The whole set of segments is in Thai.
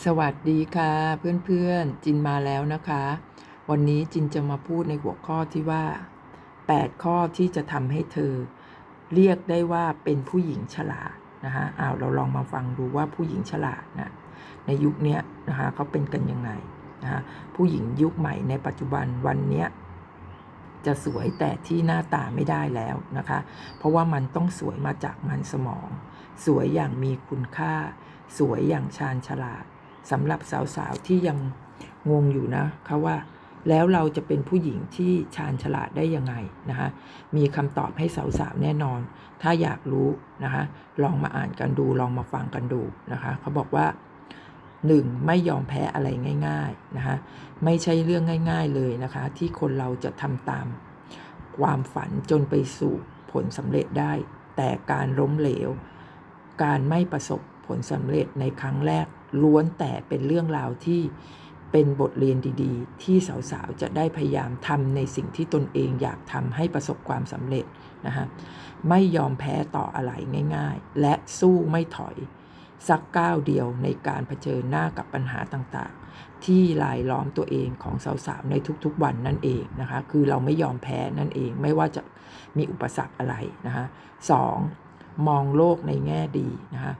สวัสดีค่ะเพื่อนๆ จินมาแล้วนะคะ วันนี้จินจะมาพูดในหัวข้อที่ว่า 8 ข้อที่จะทำให้เธอ เรียกได้ว่าเป็นผู้หญิงฉลาดนะคะอ้าวเราลองมาฟังดูว่าผู้หญิงฉลาดนะในยุคนี้นะคะเขาเป็นกันยังไงนะคะผู้หญิงยุคใหม่ในปัจจุบันวันนี้จะสวยแต่ที่หน้าตาไม่ได้แล้วนะคะ เพราะว่ามันต้องสวยมาจากมันสมอง สวยอย่างมีคุณค่า สวยอย่างชาญฉลาด สำหรับสาวๆที่ยังงงอยู่นะคะว่า แล้วเราจะเป็นผู้หญิงที่ชาญฉลาดได้ยังไงนะคะมีคำตอบให้สาวๆแน่นอน ถ้าอยากรู้นะคะลองมาอ่านกันดูลองมาฟังกันดูนะคะเขาบอกว่า 1. ไม่ยอมแพ้อะไรง่ายๆนะคะไม่ใช่เรื่องง่าย ๆเลยนะคะ ที่คนเราจะทำตาม ความฝันจนไปสู่ผลสำเร็จได้ แต่การล้มเหลว การไม่ประสบผลสำเร็จในครั้งแรก ล้วนแต่เป็นเรื่องราวที่เป็นบทเรียนดีๆ ที่สาวๆ จะได้พยายามทำในสิ่งที่ตนเองอยากทำให้ประสบความสำเร็จนะคะไม่ยอมแพ้ต่ออะไรง่าย ๆ และสู้ไม่ถอยสักก้าวเดียวในการเผชิญหน้ากับปัญหาต่างๆ ที่ลายล้อมตัวเองของสาวๆ ในทุกๆ วันนั่นเองนะคะ คือเราไม่ยอมแพ้นั่นเองไม่ว่าจะมีอุปสรรคอะไรนะคะสองมองโลกในแง่ดีนะคะ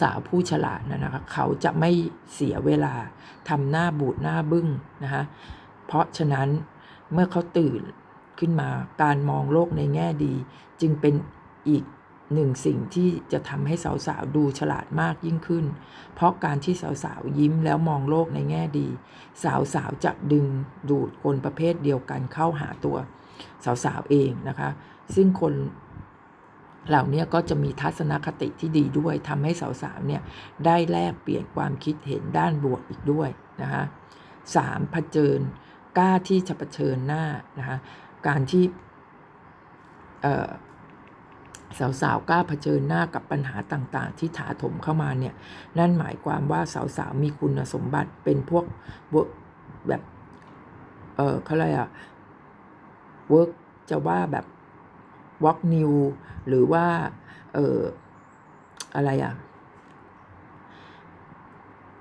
สาวๆผู้ฉลาดนะนะคะเขาจะไม่เสียเวลาทำหน้าบูดหน้าบึ้งนะคะเพราะฉะนั้นเมื่อเขาตื่นขึ้นมาการมองโลกในแง่ดี จึงเป็นอีกหนึ่งสิ่งที่จะทำให้สาวๆดูฉลาดมากยิ่งขึ้น เพราะการที่สาวๆยิ้มแล้วมองโลกในแง่ดี สาวๆจะดึงดูดคนประเภทเดียวกันเข้าหาตัว สาวๆเองนะคะ ซึ่งคน เหล่านี้ก็จะมีทัศนคติที่ดีด้วยทำให้สาวๆเนี่ยได้แลกเปลี่ยนความคิดเห็นด้านบวกอีกด้วยนะคะสามเผชิญกล้าที่จะเผชิญหน้านะคะการที่สาวๆกล้าเผชิญหน้ากับปัญหาต่างๆ ที่ถาถมเข้ามาเนี่ยนั่นหมายความว่าสาวๆมีคุณสมบัติเป็นพวกแบบเออเขาเรียกอะเวิร์กจะว่าแบบ วอล์กนิวหรือว่าเอออะไรอะ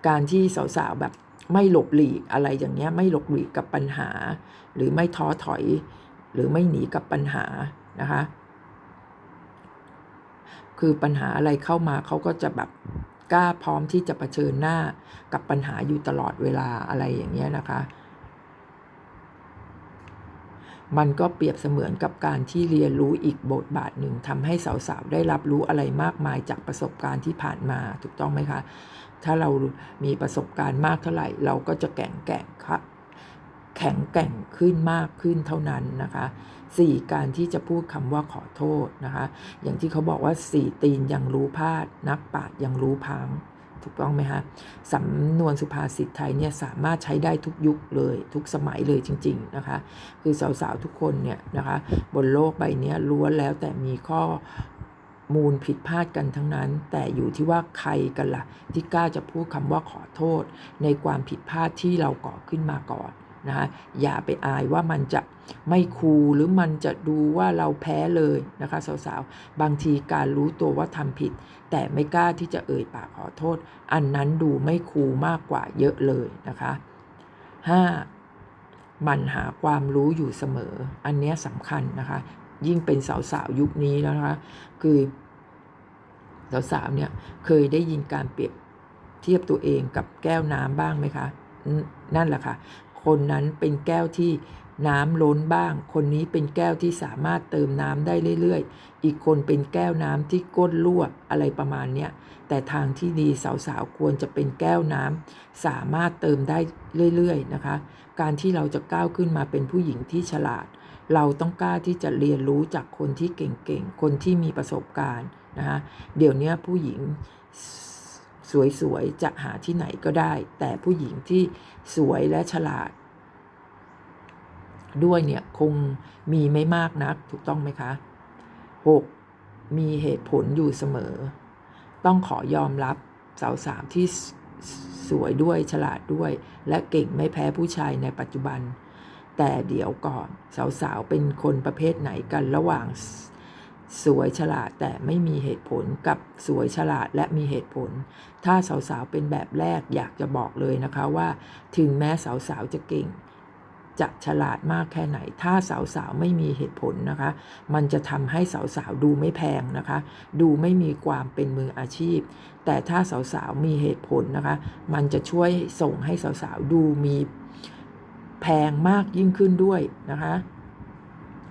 การที่สาวๆแบบไม่หลบหลีกอะไรอย่างเงี้ยไม่หลบหลีกกับปัญหา หรือไม่ท้อถอย หรือไม่หนีกับปัญหานะคะ คือปัญหาอะไรเข้ามาเขาก็จะแบบกล้าพร้อมที่จะะเผชิญหน้ากับปัญหาอยู่ตลอดเวลาอะไรอย่างเงี้ยนะคะ มันก็เปรียบเสมือนกับการที่เรียนรู้อีกบทบาทหนึ่งทำให้สาวๆ ได้รับรู้อะไรมากมายจากประสบการณ์ที่ผ่านมาถูกต้องไหมคะ ถ้าเรามีประสบการณ์มากเท่าไหร่ เราก็จะแก่งแก่งค่ะแข็งแกร่งขึ้นมากขึ้นเท่านั้นนะคะ 4. การที่จะพูดคำว่าขอโทษนะคะ อย่างที่เขาบอกว่า 4 ตีนยังรู้พลาด นักปราดยังรู้พัง ถูกต้องไหมคะสำนวนสุภาษิตไทยเนี่ยสามารถใช้ได้ทุกยุคเลย ทุกสมัยเลยจริง ๆนะคะ คือสาวๆทุกคนเนี่ยนะคะ บนโลกใบนี้ล้วนแล้วแต่มีข้อมูลผิดพลาดกันทั้งนั้น แต่อยู่ที่ว่าใครกันละ่ะ ที่กล้าจะพูดคำว่าขอโทษ ในความผิดพลาดที่เราก่อขึ้นมาก่อน นะคะอย่าไปอายว่ามันจะไม่คูลหรือมันจะดูว่าเราแพ้เลยนะคะสาวๆ บางทีการรู้ตัวว่าทำผิด แต่ไม่กล้าที่จะเอ่ยปากขอโทษ อันนั้นดูไม่คูลมากกว่าเยอะเลยนะคะ 5. มันหาความรู้อยู่เสมอ อันนี้สำคัญนะคะ ยิ่งเป็นสาวๆ ยุคนี้แล้วนะคะ คือสาวๆเนี่ยเคยได้ยินการเปรียบเทียบตัวเองกับแก้วน้ำบ้างไหมคะ นั่นแหละค่ะ คนนั้นเป็นแก้วที่น้ำล้นบ้าง คนนี้เป็นแก้วที่สามารถเติมน้ำได้เรื่อยๆ อีกคนเป็นแก้วน้ำที่ก้นรั่วอะไรประมาณเนี้ย แต่ทางที่ดีสาวๆควรจะเป็นแก้วน้ำสามารถเติมได้เรื่อยๆนะคะ การที่เราจะก้าวขึ้นมาเป็นผู้หญิงที่ฉลาด เราต้องกล้าที่จะเรียนรู้จากคนที่เก่งๆ คนที่มีประสบการณ์นะคะ เดี๋ยวนี้ผู้หญิง สวยๆ จะหาที่ไหนก็ได้ แต่ผู้หญิงที่สวยและฉลาด ด้วยเนี่ยคงมีไม่มากนักถูกต้องไหมคะ 6. มีเหตุผลอยู่เสมอ ต้องขอยอมรับสาวสามที่สวยด้วยฉลาดด้วย และเก่งไม่แพ้ผู้ชายในปัจจุบัน แต่เดี๋ยวก่อน สาวๆ เป็นคนประเภทไหนกันระหว่าง สวยฉลาดแต่ไม่มีเหตุผลกับสวยฉลาดและมีเหตุผล ถ้าสาวๆเป็นแบบแรกอยากจะบอกเลยนะคะว่า ถึงแม้สาวๆจะเก่ง จะฉลาดมากแค่ไหน ถ้าสาวๆไม่มีเหตุผลนะคะ มันจะทำให้สาวๆดูไม่แพงนะคะ ดูไม่มีความเป็นมืออาชีพ แต่ถ้าสาวๆมีเหตุผลนะคะ มันจะช่วยส่งให้สาวๆดูมีแพงมากยิ่งขึ้นด้วยนะคะ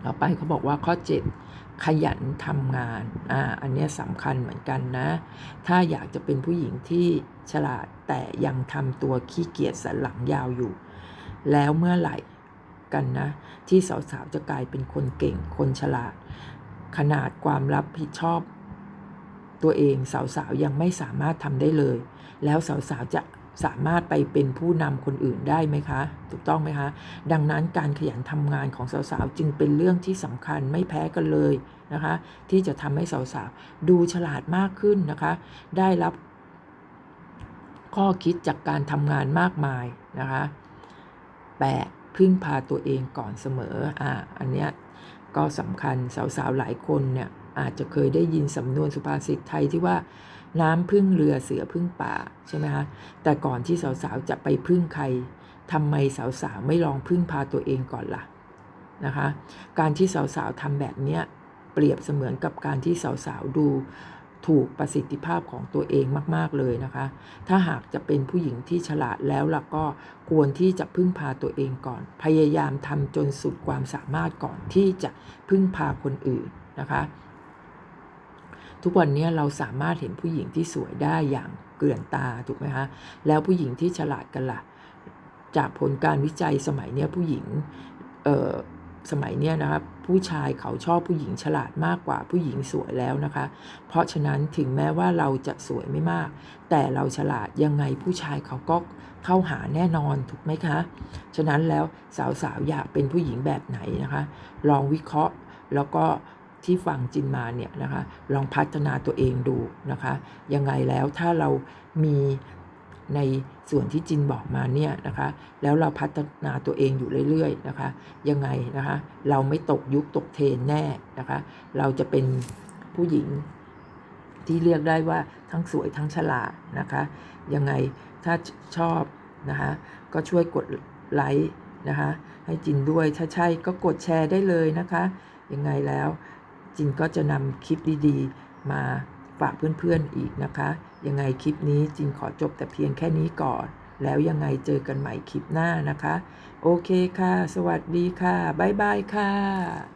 ต่อไปเขาบอกว่าข้อ 7 ขยันทำงาน อ่า อันนี้สำคัญเหมือนกันนะ ถ้าอยากจะเป็นผู้หญิงที่ฉลาดแต่ยังทำตัวขี้เกียจสันหลังยาวอยู่ แล้วเมื่อไหร่กันนะ ที่สาวๆจะกลายเป็นคนเก่ง คนฉลาด ขนาดความรับผิดชอบ ตัวเองสาวๆยังไม่สามารถทำได้เลย แล้วสาวๆจะ สามารถไปเป็นผู้นำคนอื่นได้ไหมคะ ถูกต้องไหมคะ ดังนั้นการขยันทำงานของสาวๆ จึงเป็นเรื่องที่สำคัญไม่แพ้กันเลยนะคะ ที่จะทำให้สาวๆ ดูฉลาดมากขึ้นนะคะ ได้รับข้อคิดจากการทำงานมากมายนะคะ 8. พึ่งพาตัวเองก่อนเสมออ่าอันเนี้ยก็สำคัญสาวๆ หลายคนเนี่ยอาจจะเคยได้ยินสำนวนสุภาษิตไทยที่ว่า น้ำพึ่งเรือเสือพึ่งป่าใช่ไหมคะแต่ก่อนที่สาวๆจะไปพึ่งใครทำไมสาวๆไม่ลองพึ่งพาตัวเองก่อนล่ะนะคะการที่สาวๆทำแบบเนี้ยเปรียบเสมือนกับการที่สาวๆดูถูกประสิทธิภาพของตัวเองมากๆเลยนะคะ ถ้าหากจะเป็นผู้หญิงที่ฉลาดแล้วล่ะก็ควรที่จะพึ่งพาตัวเองก่อน พยายามทำจนสุดความสามารถก่อนที่จะพึ่งพาคนอื่นนะคะ ทุกวันนี้เราสามารถเห็นผู้หญิงที่สวยได้อย่างเกลื่อนตาถูกไหมคะแล้วผู้หญิงที่ฉลาดกันละ่ะ จากผลการวิจัยสมัยเนี้ยผู้หญิงเอ่อสมัยเนี้ยนะครับผู้ชายเขาชอบผู้หญิงฉลาดมากกว่าผู้หญิงสวยแล้วนะคะ เพราะฉะนั้นถึงแม้ว่าเราจะสวยไม่มาก แต่เราฉลาดยังไงผู้ชายเขาก็เข้าหาแน่นอนถูกไหมคะ ฉะนั้นแล้วสาวๆอยากเป็นผู้หญิงแบบไหนนะคะ ลองวิเคราะห์แล้วก็ ที่ฟังจินมาเนี่ยนะคะลองพัฒนาตัวเองดูนะคะยังไงแล้วถ้าเรามีในส่วนที่จินบอกมาเนี่ยนะคะแล้วเราพัฒนาตัวเองอยู่เรื่อยๆนะคะยังไงนะคะเราไม่ตกยุคตกเทรนแน่นะคะเราจะเป็นผู้หญิงที่เรียกได้ว่าทั้งสวยทั้งฉลาดนะคะยังไงถ้าชอบนะคะก็ช่วยกดไลค์นะคะให้จินด้วยถ้าใช่ก็กดแชร์ได้เลยนะคะยังไงแล้ว จินก็จะนำคลิปดีๆ มาฝากเพื่อนๆอีกนะคะ ยังไงคลิปนี้จินขอจบแต่เพียงแค่นี้ก่อน แล้วยังไงเจอกันใหม่คลิปหน้านะคะ โอเคค่ะ สวัสดีค่ะ บ๊ายบายค่ะ